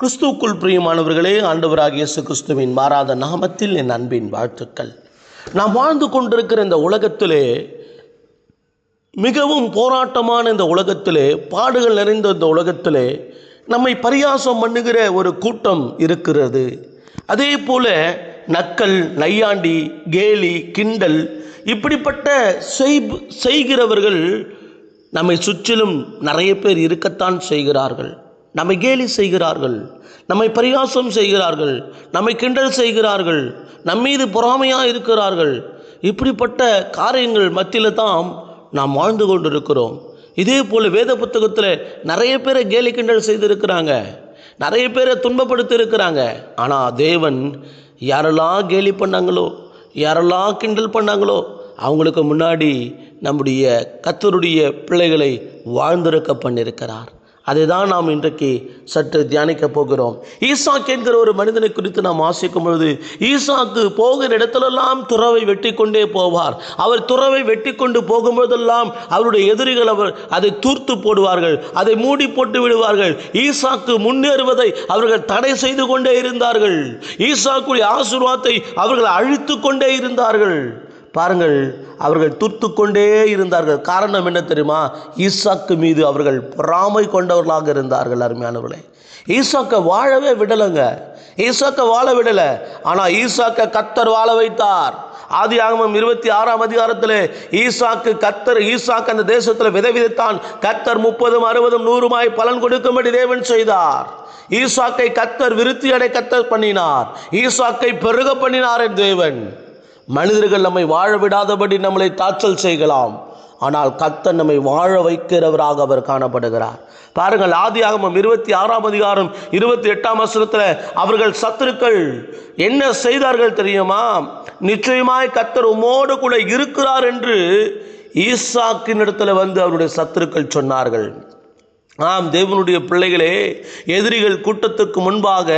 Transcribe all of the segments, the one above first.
கிறிஸ்துவுக்குள் பிரியமானவர்களே ஆண்டவராக இயேசு கிறிஸ்துவின் மாறாத நாமத்தில் என் அன்பின் வாழ்த்துக்கள். நாம் வாழ்ந்து கொண்டிருக்கிற இந்த உலகத்திலே மிகவும் போராட்டமான இந்த உலகத்திலே பாடுகள் நிறைந்த இந்த உலகத்திலே நம்மை பரியாசம் பண்ணுகிற ஒரு கூட்டம் இருக்கிறது. அதே போல நக்கல் நையாண்டி கேலி கிண்டல் இப்படிப்பட்ட செய் செய்கிறவர்கள் நம்மை சுற்றிலும் நிறைய பேர் இருக்கத்தான் செய்கிறார்கள். நம்மை கேலி செய்கிறார்கள் நம்மை பரிகாசம் செய்கிறார்கள் நம்மை கிண்டல் செய்கிறார்கள் நம்மீது பொறாமையாக இருக்கிறார்கள். இப்படிப்பட்ட காரியங்கள் மத்தியில் தான் நாம் வாழ்ந்து கொண்டிருக்கிறோம். இதே போல் வேத புத்தகத்தில் நிறைய பேரை கேலி கிண்டல் செய்திருக்கிறாங்க நிறைய பேரை துன்பப்படுத்தி இருக்கிறாங்க ஆனால் தேவன் யாரெல்லாம் கேலி பண்ணாங்களோ யாரெல்லாம் கிண்டல் பண்ணாங்களோ அவங்களுக்கு முன்னாடி நம்முடைய கத்தருடைய பிள்ளைகளை வாழ்ந்திருக்க பண்ணியிருக்கிறார். அதுதான் நாம் இன்றைக்கு சற்று தியானிக்க போகிறோம். ஈசாக் என்கிற ஒரு மனிதனை குறித்து நாம் ஆசிக்கும் பொழுது ஈசாக்கு போகிற இடத்திலெல்லாம் துறவை வெட்டி கொண்டே போவார். அவர் துறவை வெட்டி கொண்டு போகும்போதெல்லாம் அவருடைய எதிரிகள் அவர் அதை தூர்த்து போடுவார்கள் அதை மூடி போட்டு விடுவார்கள். ஈசாக்கு முன்னேறுவதை அவர்கள் தடை செய்து கொண்டே இருந்தார்கள். ஈசாக்குடைய ஆசீர்வாதத்தை அவர்கள் அழித்து கொண்டே இருந்தார்கள். பாருங்கள் அவர்கள் துர்த்து கொண்டே இருந்தார்கள். காரணம் என்ன தெரியுமா? ஈசாக்கு மீது அவர்கள் பொறாமை கொண்டவர்களாக இருந்தார்கள் அருமையானவர்களே. ஈசாக்கை வாழவே விடலைங்க. ஈசாக்கை வாழ விடலை. ஆனால் ஈசாக்கை கத்தர் வாழ வைத்தார். ஆதி ஆகமம் இருபத்தி ஆறாம் அதிகாரத்தில் ஈசாக்கு கத்தர் ஈசாக்கு அந்த தேசத்தில் விதை விதைத்தான். கத்தர் முப்பதும் அறுபதும் நூறுமாய் பலன் கொடுக்கும்படி தேவன் செய்தார். ஈசாக்கை கத்தர் விருத்தி அடை கத்தர் பண்ணினார். ஈசாக்கை பெருக பண்ணினார் என் தேவன். மனிதர்கள் நம்மை வாழ விடாதபடி நம்மளை தாச்சல் செய்யலாம் ஆனால் கத்தர் நம்மை வாழ வைக்கிறவராக அவர் காணப்படுகிறார். பாருங்கள் ஆதி ஆகமம் இருபத்தி ஆறாம் அதிகாரம் இருபத்தி எட்டாம் வசனத்தில் அவர்கள் சத்துருக்கள் என்ன செய்தார்கள் தெரியுமா? நிச்சயமாய் கத்தர் உமோடு கூட இருக்கிறார் என்று ஈசாக்கின் இடத்துல வந்து அவருடைய சத்துருக்கள் சொன்னார்கள். ஆம் தேவனுடைய பிள்ளைகளே எதிரிகள் கூட்டத்துக்கு முன்பாக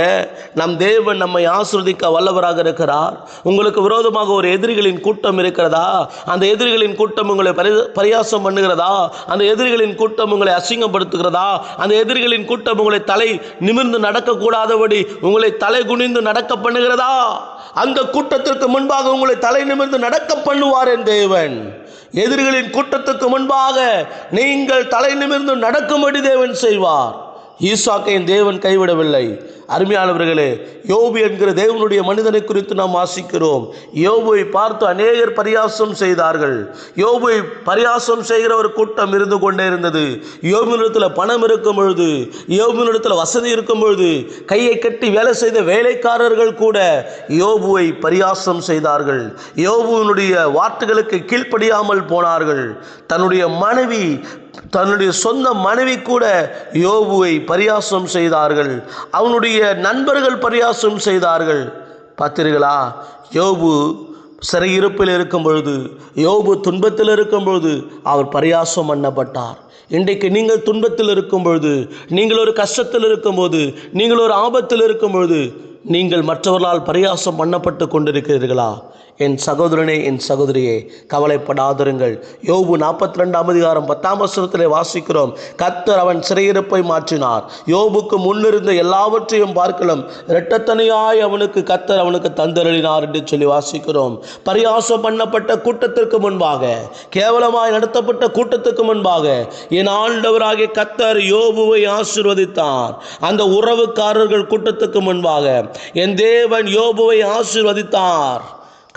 நம் தேவன் நம்மை ஆசிர்வதிக்க வல்லவராக இருக்கிறார். உங்களுக்கு விரோதமாக ஒரு எதிரிகளின் கூட்டம் இருக்கிறதா? அந்த எதிரிகளின் கூட்டம் உங்களை பரி பரியாசம் பண்ணுகிறதா? அந்த எதிரிகளின் கூட்டம் உங்களை அசிங்கப்படுத்துகிறதா? அந்த எதிரிகளின் கூட்டம் உங்களை தலை நிமிர்ந்து நடக்கக்கூடாதபடி உங்களை தலை குனிந்து நடக்க பண்ணுகிறதா? அந்த கூட்டத்திற்கு முன்பாக உங்களை தலை நிமிர்ந்து நடக்க பண்ணுவார் என் தேவன். எதிரிகளின் கூட்டத்துக்கு முன்பாக நீங்கள் தலை நிமிர்ந்து நடக்கும்படி தேவன் செய்வார். ஈசாக்கையும் தேவன் கைவிடவில்லை. அருமையானவர்களே யோபு என்கிற தேவனுடைய மனிதனை குறித்து நாம் வாசிக்கிறோம். யோபுவை பார்த்து அநேகர் பரியாசம் செய்தார்கள். யோபுவை பரியாசம் செய்கிற ஒரு கூட்டம் இருந்து கொண்டே இருந்தது. யோபுனிடத்தில் பணம் இருக்கும் பொழுது யோபுனிடத்தில் வசதி இருக்கும் பொழுது கையை கட்டி வேலை செய்த வேலைக்காரர்கள் கூட யோபுவை பரியாசம் செய்தார்கள். யோபுவினுடைய வார்த்தைகளுக்கு கீழ்ப்படியாமல் போனார்கள். தன்னுடைய மனைவி தன்னுடைய சொந்த மனைவி கூட யோபுவை பரியாசம் செய்தார்கள். அவனுடைய நண்பர்கள் பரியாசம் செய்தார்கள். பார்த்தீர்களா யோபு சிறையிருப்பில் இருக்கும் பொழுது யோபு துன்பத்தில் இருக்கும் பொழுது அவர் பரியாசம் பண்ணப்பட்டார். இன்றைக்கு நீங்கள் துன்பத்தில் இருக்கும் பொழுது நீங்கள் ஒரு கஷ்டத்தில் இருக்கும்போது நீங்கள் ஒரு ஆபத்தில் இருக்கும் பொழுது நீங்கள் மற்றவர்களால் பரியாசம் பண்ணப்பட்டு கொண்டிருக்கிறீர்களா? என் சகோதரனே என் சகோதரியே கவலைப்படாதிருங்கள். யோபு நாற்பத்தி ரெண்டாம் அதிகாரம் பத்தாம் வசனத்திலே வாசிக்கிறோம். கத்தர் அவன் சிறையிருப்பை மாற்றினார். யோபுக்கு முன்னிருந்த எல்லாவற்றையும் பார்க்கலாம் இரட்டத்தனையாய் அவனுக்கு கத்தர் அவனுக்கு தந்தருளினார் என்று சொல்லி வாசிக்கிறோம். பரியாசம் பண்ணப்பட்ட கூட்டத்திற்கு முன்பாக கேவலமாய் நடத்தப்பட்ட கூட்டத்துக்கு முன்பாக என் ஆண்டவராகிய கத்தர் யோபுவை ஆசிர்வதித்தார். அந்த உறவுக்காரர்கள் கூட்டத்துக்கு முன்பாக என் தேவன் யோபுவை ஆசிர்வதித்தார்.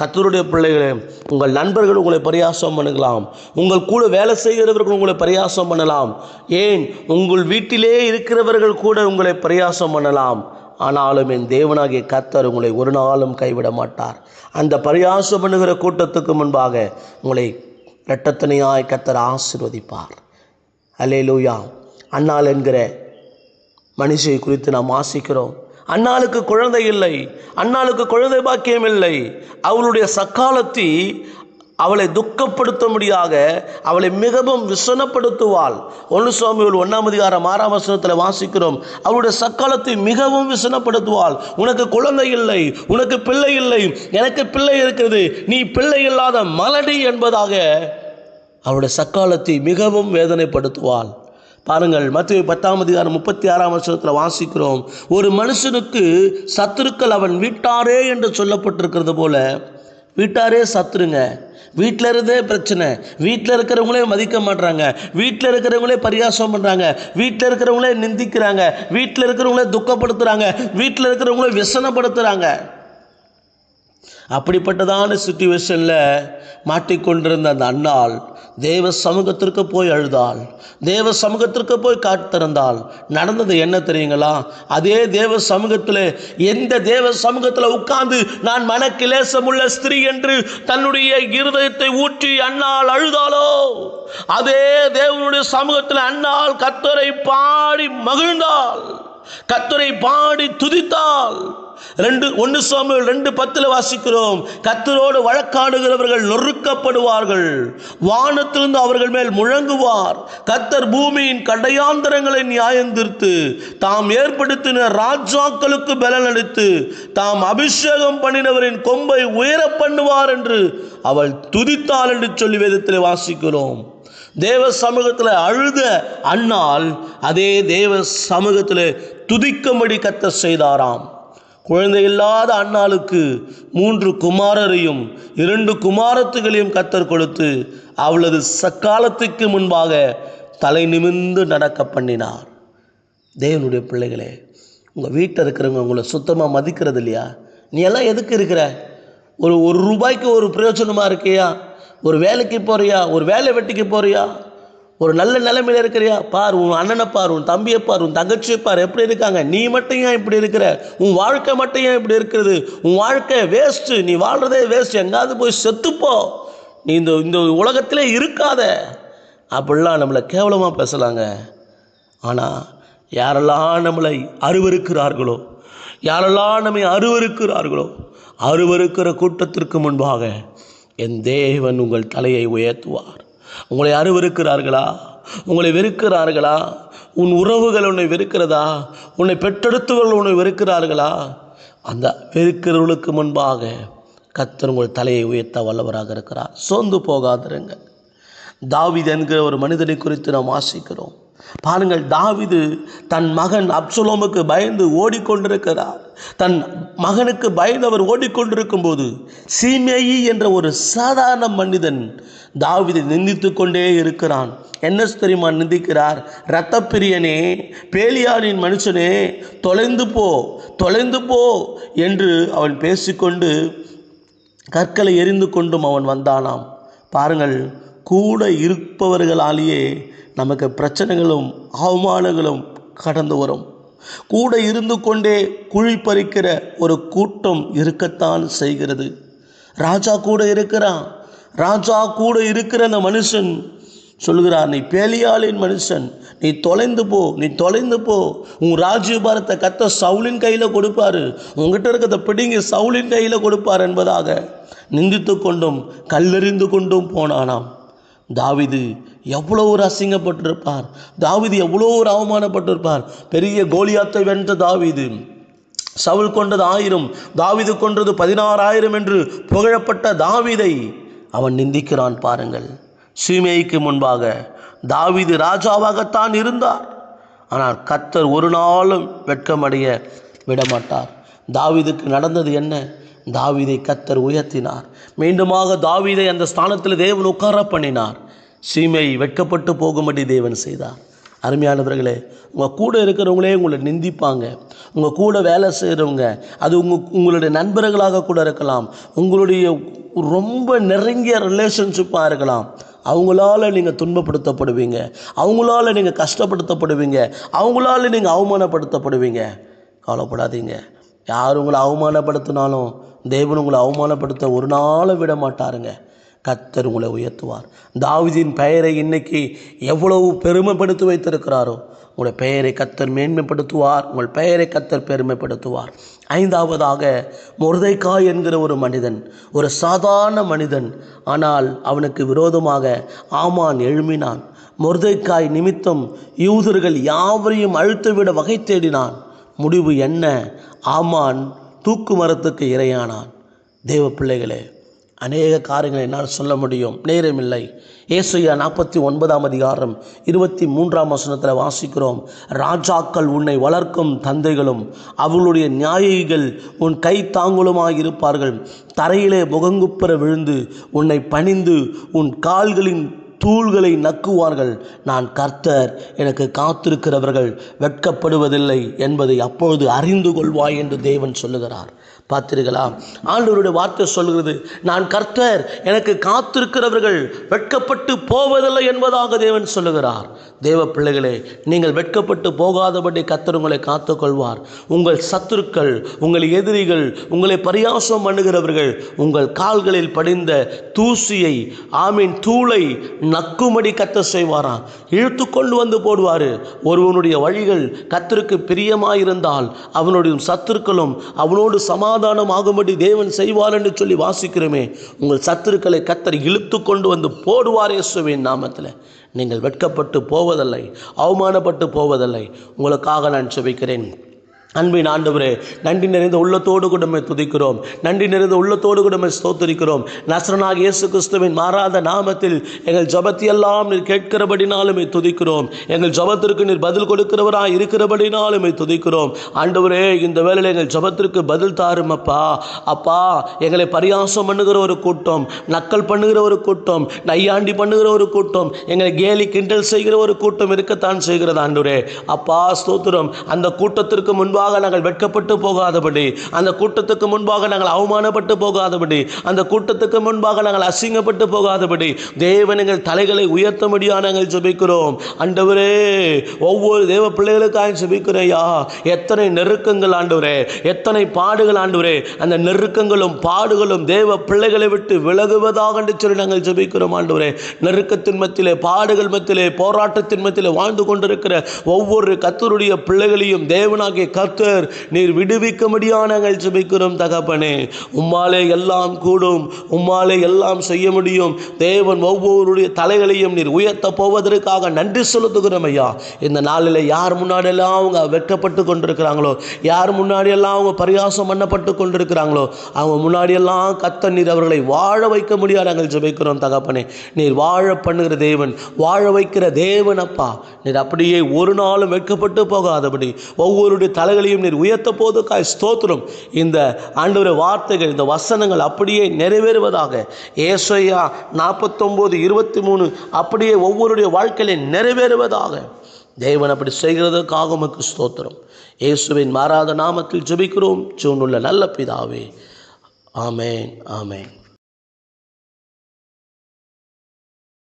கத்தருடைய பிள்ளைகளே உங்கள் நண்பர்கள் உங்களை பரியாசம் பண்ணலாம். உங்கள் கூட வேலை செய்கிறவர்கள் உங்களை பரியாசம் பண்ணலாம். ஏன்? உங்கள் வீட்டிலே இருக்கிறவர்கள் கூட உங்களை பரியாசம் பண்ணலாம். ஆனாலும் என் தேவனாகிய கத்தர் உங்களை ஒரு நாளும் கைவிட மாட்டார். அந்த பரியாசம் பண்ணுகிற கூட்டத்துக்கு முன்பாக உங்களை இரட்டத்தனையாய் கத்தர் ஆசிர்வதிப்பார். லூயா அண்ணாள் என்கிற மனுஷை குறித்து நாம் ஆசிக்கிறோம் அண்ணாளுக்கு குழந்தை இல்லை அண்ணாளுக்கு குழந்தை பாக்கியம் இல்லை. அவளுடைய சக்காலத்தி அவளை துக்கப்படுத்தும்படியாக அவளை மிகவும் விசனப்படுத்துவாள். ஒன்று சுவாமிகள் ஒன்றாம் அதிகாரம் ஆறாம் வசனத்தில் வாசிக்கிறோம். அவளுடைய சக்காலத்தை மிகவும் விசனப்படுத்துவாள். உனக்கு குழந்தை இல்லை உனக்கு பிள்ளை இல்லை எனக்கு பிள்ளை இருக்கிறது நீ பிள்ளை இல்லாத மலடி என்பதாக அவளுடைய சக்காலத்தை மிகவும் வேதனைப்படுத்துவாள். பாருங்கள் மத்திய பத்தாம் அதிகாரம் முப்பத்தி ஆறாம் வருஷத்தில் வாசிக்கிறோம். ஒரு மனுஷனுக்கு சத்துருக்கள் அவன் வீட்டாரே என்று சொல்லப்பட்டிருக்கிறது போல வீட்டாரே சத்துருங்க. வீட்டில் இருந்தே பிரச்சனை. வீட்டில் இருக்கிறவங்களே மதிக்க மாட்றாங்க. வீட்டில் இருக்கிறவங்களே பரியாசம் பண்ணுறாங்க வீட்டில் இருக்கிறவங்களே நிந்திக்கிறாங்க. வீட்டில் இருக்கிறவங்களே துக்கப்படுத்துகிறாங்க வீட்டில் இருக்கிறவங்களே விசனப்படுத்துகிறாங்க அப்படிப்பட்டதான சுச்சுவேஷனில் மாட்டிக்கொண்டிருந்த அந்த அண்ணாள் தேவ சமூகத்திற்கு போய் அழுதாள். தேவ சமூகத்திற்கு போய் காத்திருந்தாள் நடந்தது என்ன தெரியுங்களா? அதே தேவ சமூகத்தில் எந்த தேவ சமூகத்தில் உட்கார்ந்து நான் மனக்கிலேசமுள்ள ஸ்திரீ என்று தன்னுடைய இருதயத்தை ஊற்றி அண்ணால் அழுதாளோ? அதே தேவனுடைய சமூகத்தில் அன்னாள் கத்தரை பாடி மகிழ்ந்தாள். கத்தரை பாடி துதித்தாள். ரெண்டு ஒன்று சாமியில் ரெண்டு பத்தில் வாசிக்கிறோம். கத்தரோடு வழக்காடுகிறவர்கள் நொறுக்கப்படுவார்கள். வானத்திலிருந்து அவர்கள் மேல் முழங்குவார். கத்தர் பூமியின் கடையாந்தரங்களை நியாயந்திருத்து தாம் ஏற்படுத்தின ராஜாக்களுக்கு பலன் அளித்து தாம் அபிஷேகம் பண்ணினவரின் கொம்பை உயர பண்ணுவார் என்று அவள் துதித்தாள் என்று சொல்லி வேதத்தில் வாசிக்கிறோம். தேவ சமூகத்தில் அழுத அண்ணால் அதே தேவ சமூகத்தில் துதிக்கும்படி கத்த செய்தாராம். குழந்தை இல்லாத அண்ணாளுக்கு மூன்று குமாரரையும் இரண்டு குமாரத்துகளையும் கத்தர் கொடுத்து அவளது சக்காலத்துக்கு முன்பாக தலை நிமிர்ந்து நடக்க பண்ணினார். தேவனுடைய பிள்ளைகளே உங்கள் வீட்டில் இருக்கிறவங்க உங்களை சுத்தமாக மதிக்கிறது இல்லையா? நீ எல்லாம் எதுக்கு இருக்கிற? ஒரு ஒரு ரூபாய்க்கு ஒரு பிரயோஜனமாக இருக்கியா? ஒரு வேலைக்கு போறியா? ஒரு வேலை வெட்டிக்கு போறியா? ஒரு நல்ல நிலைமையில் இருக்கிறியா? பார் உன் அண்ணனை பார் உன் தம்பியை பார் உன் தங்கச்சியை பார். எப்படி இருக்காங்க? நீ மட்டும் ஏன் இப்படி இருக்கிற? உன் வாழ்க்கை மட்டும் ஏன் இப்படி இருக்கிறது? உன் வாழ்க்கை வேஸ்ட்டு நீ வாழ்கிறதே வேஸ்ட் எங்காவது போய் செத்துப்போ. நீ இந்த இந்த உலகத்திலே இருக்காத. அப்படிலாம் நம்மளை கேவலமாக பேசலாங்க. ஆனால் யாரெல்லாம் நம்மளை அருவருக்கிறார்களோ யாரெல்லாம் நம்மை அருவருக்கிறார்களோ அருவருக்கிற கூட்டத்திற்கு முன்பாக என் தேவன் உங்கள் தலையை உயர்த்துவார். உங்களை அருவருக்கிறார்களா? உங்களை வெறுக்கிறார்களா? உன் உறவுகள் உன்னை வெறுக்கிறதா? உன்னை பெற்றெடுத்தவர்கள் உன்னை வெறுக்கிறார்களா? அந்த வெறுக்கிறவர்களுக்கு முன்பாக கத்தர் உங்கள் தலையை உயர்த்த வல்லவராக இருக்கிறார். சோர்ந்து போகாதிருங்க தாவித் என்கிற ஒரு மனிதனை குறித்து நாம் வாசிக்கிறோம் பாருங்கள் தாவிது தன் மகன் அப்சலோமுக்கு பயந்து ஓடிக்கொண்டிருக்கிறார். தன் மகனுக்கு பயந்து அவர் ஓடிக்கொண்டிருக்கும் போது சீமேயி என்ற ஒரு சாதாரண மனிதன் தாவிதை நிந்தித்து கொண்டே இருக்கிறான். என்ன தெரியுமா? நிந்திக்கிறார் இரத்தப்பிரியனே பேலியானின் மனுஷனே தொலைந்து போ தொலைந்து போ என்று அவன் பேசிக்கொண்டு கற்களை எரிந்து கொண்டும் அவன் வந்தானாம். பாருங்கள் கூட இருப்பவர்களாலேயே நமக்கு பிரச்சனைகளும் அவமானங்களும் கடந்து வரும். கூட இருந்து கொண்டே குழி பறிக்கிற ஒரு கூட்டம் இருக்கத்தான் செய்கிறது. ராஜா கூட இருக்கிறான். ராஜா கூட இருக்கிற அந்த மனுஷன் சொல்கிறார் நீ பேலியாளின் மனுஷன். நீ தொலைந்து போ நீ தொலைந்து போ. உன் ராஜ்யபாரத்தை கத்த சவுளின் கையில் கொடுப்பாரு. உங்ககிட்ட இருக்கிறத பிடிங்கி சவுளின் கையில் கொடுப்பார் என்பதாக நிந்தித்து கொண்டும் கல்லெறிந்து கொண்டும் போனானாம். தாவிது எவ்வளோ ஒரு அசிங்கப்பட்டிருப்பார். தாவிது எவ்வளோ ஒரு அவமானப்பட்டிருப்பார். பெரிய கோலியாத்தை வென்ற தாவிது சவுல் கொண்டது ஆயிரம் தாவிது கொன்றது பதினாறாயிரம் என்று புகழப்பட்ட தாவிதை அவன் நிந்திக்கிறான் பாருங்கள். சீமேய்க்கு முன்பாக தாவிது ராஜாவாகத்தான் இருந்தார். ஆனால் கத்தர் ஒரு நாளும் வெட்கமடைய விடமாட்டார். தாவீதுக்கு நடந்தது என்ன? தாவிதை கத்தர் உயர்த்தினார். மீண்டுமாக தாவீதை அந்த ஸ்தானத்தில் தேவன் உட்கார பண்ணினார். சீமை வெட்கப்பட்டு போகும்படி தேவன் செய்தார். அருமையானவர்களே உங்கள் கூட இருக்கிறவங்களே உங்களை நிந்திப்பாங்க. உங்கள் கூட வேலை செய்கிறவங்க அது உங்கள் உங்களுடைய நண்பர்களாக கூட இருக்கலாம். உங்களுடைய ரொம்ப நெருங்கிய ரிலேஷன்ஷிப்பாக இருக்கலாம். அவங்களால நீங்கள் துன்பப்படுத்தப்படுவீங்க. அவங்களால நீங்கள் கஷ்டப்படுத்தப்படுவீங்க. அவங்களால நீங்கள் அவமானப்படுத்தப்படுவீங்க. கவலைப்படாதீங்க. யார் உங்களை அவமானப்படுத்தினாலும் தேவன் உங்களை அவமானப்படுத்த ஒரு நாளும் விட மாட்டாருங்க கத்தர் உங்களை உயர்த்துவார். தாவிதின் பெயரை இன்னைக்கு எவ்வளவு பெருமைப்படுத்தி வைத்திருக்கிறாரோ உங்களுடைய பெயரை கத்தர் மேன்மைப்படுத்துவார் உங்கள் பெயரை கத்தர் பெருமைப்படுத்துவார். ஐந்தாவதாக முருதைக்காய் என்கிற ஒரு மனிதன் ஒரு சாதாரண மனிதன் ஆனால் அவனுக்கு விரோதமாக ஆமான் எழுமினான் முருதைக்காய் நிமித்தம் யூதர்கள் யாவரையும் அழுத்துவிட வகை தேடினான். முடிவு என்ன? ஆமான் தூக்கு மரத்துக்கு இரையானான். தேவ பிள்ளைகளே அநேக காரியங்களை என்னால் சொல்ல முடியும். நேரமில்லை. ஏசையா நாற்பத்தி ஒன்பதாம் அதிகாரம் இருபத்தி மூன்றாம் வசனத்தில் வாசிக்கிறோம். ராஜாக்கள் உன்னை வளர்க்கும் தந்தைகளும் அவளுடைய நியாயிகள் உன் கை தாங்குலுமாய் இருப்பார்கள். தரையிலே முகங்குப்புற விழுந்து உன்னை பணிந்து உன் கால்களின் தூள்களை நக்குவார்கள். நான் கர்த்தர் எனக்கு காத்திருக்கிறவர்கள் வெட்கப்படுவதில்லை என்பதை அப்பொழுது அறிந்து கொள்வாய் என்று தேவன் சொல்லுகிறார். பார்த்தீர்களா ஆண்டவருடைய வார்த்தை சொல்கிறது நான் கர்த்தர் எனக்கு காத்திருக்கிறவர்கள் வெட்கப்பட்டு போவதில்லை என்பதாக தேவன் சொல்லுகிறார். தேவ பிள்ளைகளே நீங்கள் வெட்கப்பட்டு போகாதபடி கர்த்தர் உங்களை காத்துக்கொள்வார். உங்கள் சத்துருக்கள் உங்கள் எதிரிகள் உங்களை பரியாசம் பண்ணுகிறவர்கள் உங்கள் கால்களில் படிந்த தூசியை ஆமீன் தூளை நக்குமடி கத்த செய்வாராம் இழுத்து கொண்டு வந்து போடுவார். ஒருவனுடைய வழிகள் கத்தருக்கு பிரியமாயிருந்தால் அவனுடைய சத்துருக்களும் அவனோடு சமாதானம் ஆகும்படி தேவன் செய்வார் என்று சொல்லி வாசிக்கிறோமே. உங்கள் சத்துருக்களை கத்தர் இழுத்து கொண்டு வந்து போடுவார் இயேசுவின் நாமத்தில். நீங்கள் வெட்கப்பட்டு போவதில்லை அவமானப்பட்டு போவதில்லை. உங்களுக்காக நான் சுவைக்கிறேன் அன்பின் ஆண்டவரே நன்றி நிறைந்த உள்ளத்தோடு கூடமை துதிக்கிறோம். நன்றி நிறைந்த உள்ளத்தோடு கூட ஸ்தோத்தரிக்கிறோம். நசரனாக இயேசு கிறிஸ்துவின் மாறாத நாமத்தில் எங்கள் ஜபத்தையெல்லாம் நீர் கேட்கிறபடினாலும் துதிக்கிறோம். எங்கள் ஜபத்திற்கு நீர் பதில் கொடுக்கிறவராக இருக்கிறபடினாலும் துதிக்கிறோம். ஆண்டவரே இந்த வேளையில் எங்கள் ஜபத்திற்கு பதில் தாரும் அப்பா அப்பா எங்களை பரியாசம் பண்ணுகிற ஒரு கூட்டம் நக்கல் பண்ணுகிற ஒரு கூட்டம் நையாண்டி பண்ணுகிற ஒரு கூட்டம் எங்களை கேலி கிண்டல் செய்கிற ஒரு கூட்டம் இருக்கத்தான் செய்கிறது ஆண்டவரே. அப்பா ஸ்தோத்திரம். அந்த கூட்டத்திற்கு முன்பாக நாங்கள் வெட்கப்பட்டு போகாதபடி அந்த கூட்டத்துக்கு முன்பாக நாங்கள் அவமானப்பட்டு போகாதபடி அந்த கூட்டத்துக்கு முன்பாக நாங்கள் அசிங்கப்பட்டு போகாதபடி தேவன் தலைகளை உயர்த்த முடியாது நாங்கள் ஜெபிக்கிறோம். அண்டவரே ஒவ்வொரு தேவ பிள்ளைகளுக்காக ஜெபிக்கிறையா. எத்தனை நெருக்கங்கள் ஆண்டவரே எத்தனை பாடுகள் ஆண்டவரே. அந்த நெருக்கங்களும் பாடுகளும் தேவ பிள்ளைகளை விட்டு விலகுவதாக என்று சொல்லி நாங்கள் ஜெபிக்கிறோம் ஆண்டவரே. நெருக்கத்தின் மத்தியிலே பாடுகள் மத்தியிலே போராட்டத்தின் மத்தியிலே வாழ்ந்து கொண்டிருக்கிற ஒவ்வொரு கத்தருடைய பிள்ளைகளையும் தேவனாகிய கர்த்தர் நீர் விடுவிக்க முடியாது நாங்கள் ஜெபிக்கிறோம் தகப்பனே. உம்மாலே எல்லாம் கூடும் உம்மாலே எல்லாம் செய்ய முடியும். தேவன் ஒவ்வொருடைய தலைகளையும் நீர் உயர்த்த போவதற்காக நன்றி செலுத்துகிறோம் ஐயா. இந்த நாளில் யார் முன்னாடியெல்லாம் அவங்க வெட்கப்பட்டு கொண்டிருக்கிறாங்களோ யார் முன்னாடியெல்லாம் அவங்க பரியாசம் பண்ணப்பட்டு கொண்டிருக்கிறாங்களோ அவங்க முன்னாடியெல்லாம் கத்த நீர் அவர்களை வாழ வைக்க முடியாது நாங்கள் ஜெபிக்கிறோம் தகப்பனே. நீர் வாழ பண்ணுகிற தேவன் வாழ வைக்கிற தேவன் அப்பா. நீர் அப்படியே ஒரு நாளும் வெட்கப்பட்டு போகாதபடி ஒவ்வொருடைய தலைகளையும் நீர் உயர்த்த போதுக்காய் ஸ்தோத்திரம். இந்த ஆண்டவருடைய வார்த்தைகள் இந்த வசனங்கள் அப்படியே நிறைவேறுவதாக. ஏசையா நாற்பத்தொம்போது இருபத்தி மூணு அப்படியே ஒவ்வொருடைய வாழ்க்கையிலே நிறைவேறுவதாக. தேவன் அப்படி செய்கிறதுக்காக உமக்கு ஸ்தோத்திரம். இயேசுவின் மாறாத நாமத்தில் ஜெபிக்கிறோம். சூனுள்ள நல்ல பிதாவே. ஆமேன் ஆமேன்.